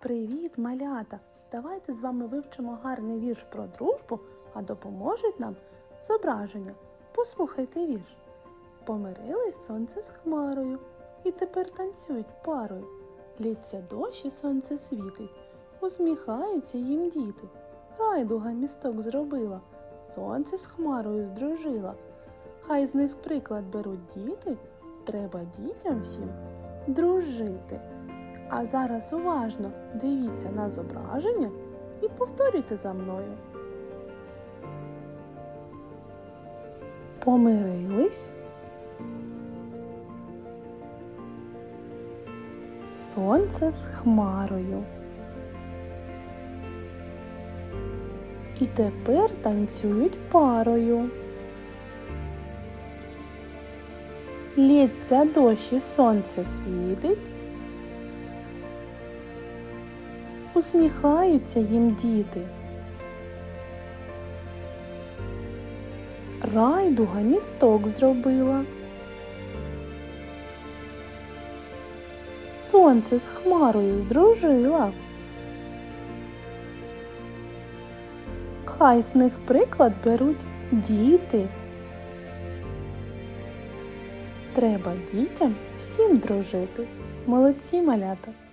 Привіт, малята! Давайте з вами вивчимо гарний вірш про дружбу, а допоможуть нам зображення. Послухайте вірш. Помирились сонце з хмарою, і тепер танцюють парою. Лється дощ і сонце світить, усміхаються їм діти. Райдуга місток зробила, сонце з хмарою здружила. Хай з них приклад беруть діти, треба дітям всім дружити. А зараз уважно дивіться на зображення і повторюйте за мною. Помирились. Сонце з хмарою. І тепер танцюють парою. Лється дощ і сонце світить. Усміхаються їм діти. Райдуга місток зробила. Сонце з хмарою здружила. Хай з них приклад беруть діти. Треба дітям всім дружити. Молодці малята!